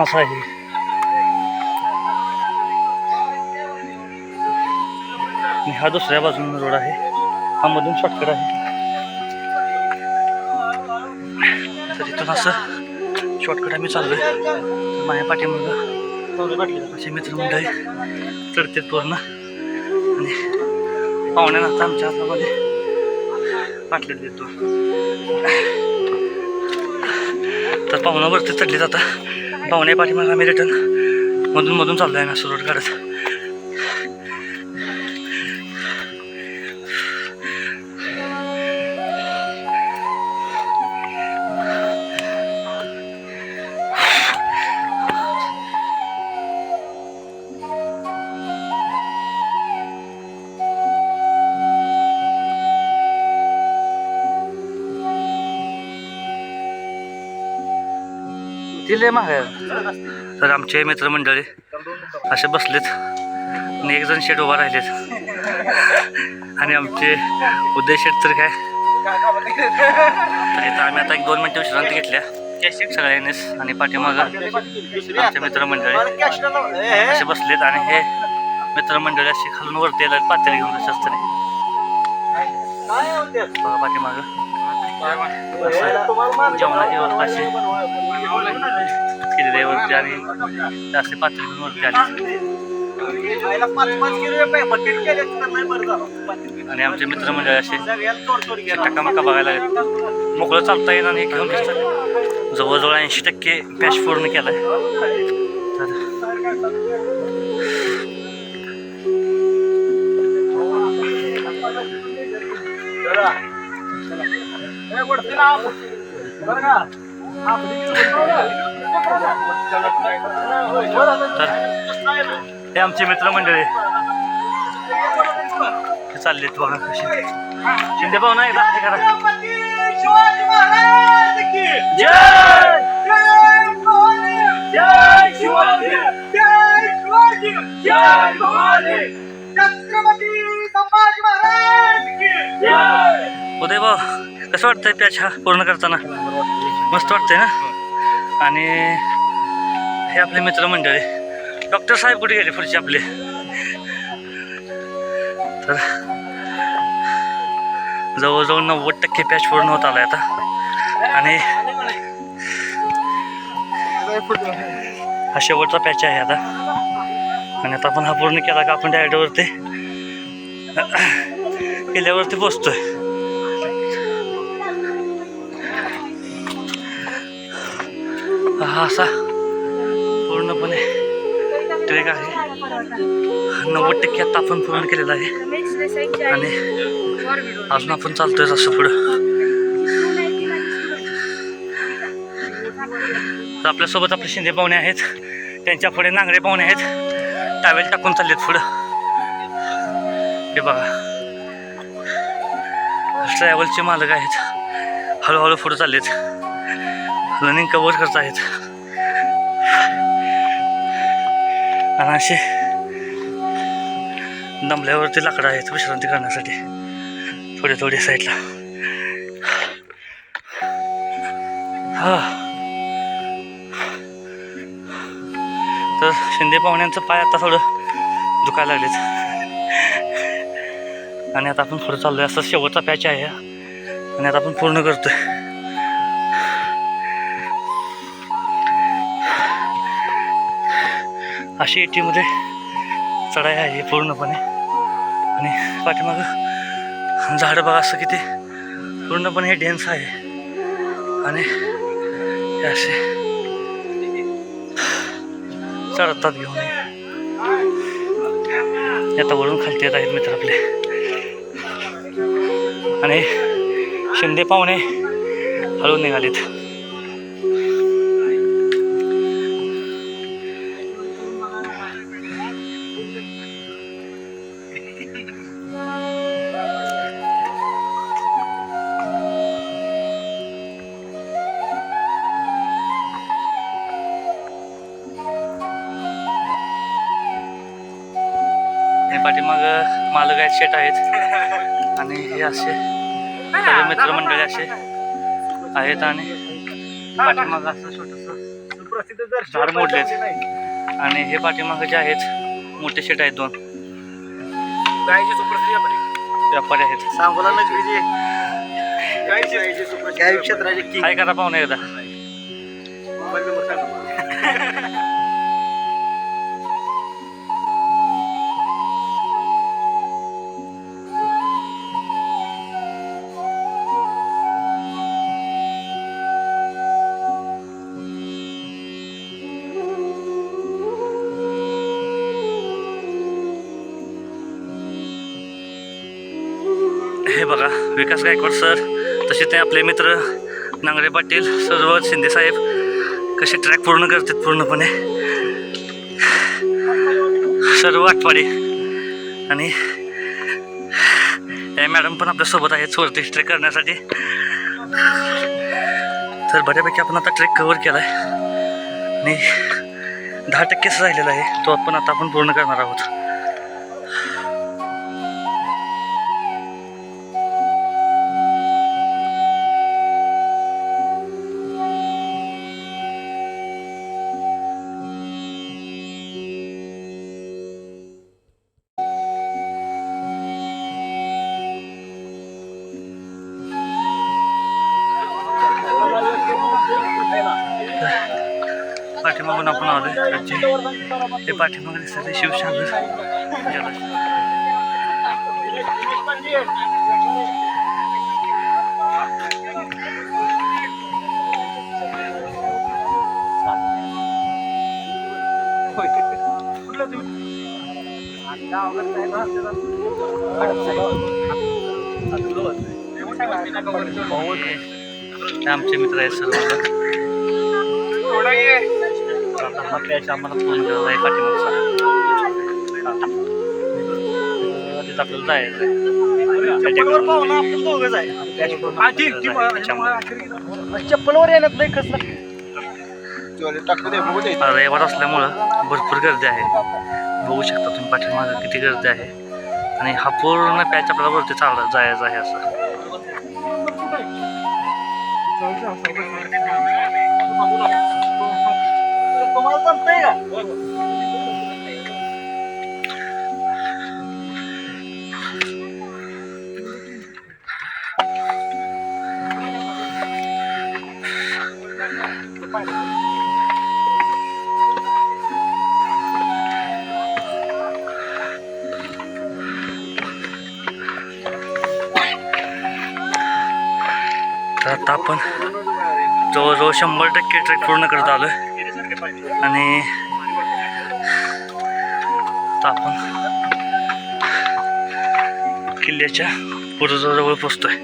असा आहे. हा दुसऱ्या बाजून रोड आहे. हा मधून शॉर्टकट आहे. तर इथून असं शॉर्टकट आम्ही चाललोय. माझ्या पाठीमागं असे मित्रमंडळी चढते पूर्ण आणि पाहुण्यांना आता आमच्या हातामध्ये पाटलेत देतो. तर पाहुणावरती चढली जाता पाहुण्या पाठीमागे आम्ही रिटर्न मधून मधून चाललो आहे ना रोड काढत दिले माग तर आमचे मित्रमंडळी असे बसलेत आणि एक जण शेट उभा राहिलेत. आणि आमचे उदय शेट तर काय? तर इथं आम्ही आता एक दोन मिनटं विश्रांती घेतल्या. सगळ्यांनीच आणि पाठीमागं आमचे मित्रमंडळी असे बसलेत आणि हे मित्रमंडळी अशी खालून वरती येतात पातेली घेऊन कशाच तरी बघा पाठीमागं. जेवणाची व्यवस्था अशी केलेली आहे वरती आणि जास्त पातळी वरती आली आणि आमचे मित्रमंडळ असे टकामका बघायला लागले. मोकळं चालता येणार नाही घेऊन दिसतात जवळजवळ ऐंशी टक्के पॅच पूर्ण केलाय. तर तर हे आमचे मित्रमंडळी. चालले तू बघा कशी शिंदे भाऊ नाही एकदा करा. उदय भाऊ. कसं वाटतंय पॅच हा पूर्ण करताना? मस्त वाटतंय ना? आणि हे आपले मित्रमंडळी. डॉक्टर साहेब कुठे गेले पुढचे आपले? तर जवळजवळ नव्वद टक्के पॅच पूर्ण होत आला आता. आणि हा शेवटचा पॅच आहे आता. आणि आता आपण हा पूर्ण केला का आपण डायरेक्टवरती किल्ल्यावरती पोचतोय. हा असा पूर्णपणे ट्रेक आहे. नव्वद टक्के आता आपण पूर्ण केलेला आहे. आणि अजून आपण चालतोय असं पुढं. तर आपल्यासोबत आपले शिंदे पाहुणे आहेत. त्यांच्या पुढे नांगरे पाहुणे आहेत. टावेल टाकून चाललेत पुढं. हे बघा. ट्रॅव्हलचे मालक आहेत. हळूहळू पुढे चाललेत. रनिंग कवर करत आहेत. आणि असे दमल्यावरती लाकडं आहेत विश्रांती करण्यासाठी. थोडे थोडे साईडला. हा. तर शिंदे पाहुण्यांचं पाय आता थोडं दुखायला लागलेत. आणि आता आपण पुढे चाललोय. असं शेवटचा पॅच आहे. आणि आता आपण पूर्ण करतोय. अशी एटीमध्ये चढाई आहे पूर्णपणे. आणि पाठीमागं झाडं बघा असं किती. पूर्णपणे हे डेन्स आहे. आणि असे चढतात घेऊन. आता वरून खालती येत आहेत मित्र आपले. आणि शिंदे पाहुणे हळून निघालेत. पाठीमाग मालक आहेत शेट आहेत. आणि हे असे सगळे मित्रमंडळी असे आहेत आणि पाठीमाग असं छोटस झाड नाही. आणि हे पाठीमागे जे आहेत मोठे शेट आहेत दोन. व्यापारी. आहेत. सांगोला. काय करा पाहुणे एकदा. हे बघा विकास गायकवाड सर तसे ते आपले मित्र नांगरे पाटील सर्व शिंदे साहेब कसे ट्रॅक पूर्ण करतात पूर्णपणे. सर्व आठवाडी आणि या मॅडम पण आपल्यासोबत आहेत वरती ट्रेक करण्यासाठी. तर बऱ्यापैकी आपण आता ट्रेक कवर केला आहे आणि दहा टक्केच राहिलेला आहे तो आपण आता आपण पूर्ण करणार आहोत. पाठीमागून आपण आलो आजी ते पाठीमागे दिसते शिवशांगर ज्याला होय. भाऊ हे आमचे मित्र आहेत सर्व थोडं ये. आता हा पॅच आम्हाला फोन करत आहे पाठीमागचा तिथं आपल्याला जायचं आहे चप्पलवर येण्यात नाही. दे रविवार असल्यामुळं भरपूर गर्दी आहे. बघू शकता तुम्ही पाठीमागं किती गर्दी आहे. आणि हा पूर्ण पॅच आपल्याला वरती चालला जायचं आहे असं. तुम्हाला जमतंय का? तर आता आपण जवळजवळ शंभर टक्के ट्रेक पूर्ण करत आलो आहे आणि आपण किल्ल्याच्या पुरुजाजवळ जवळ पोचतोय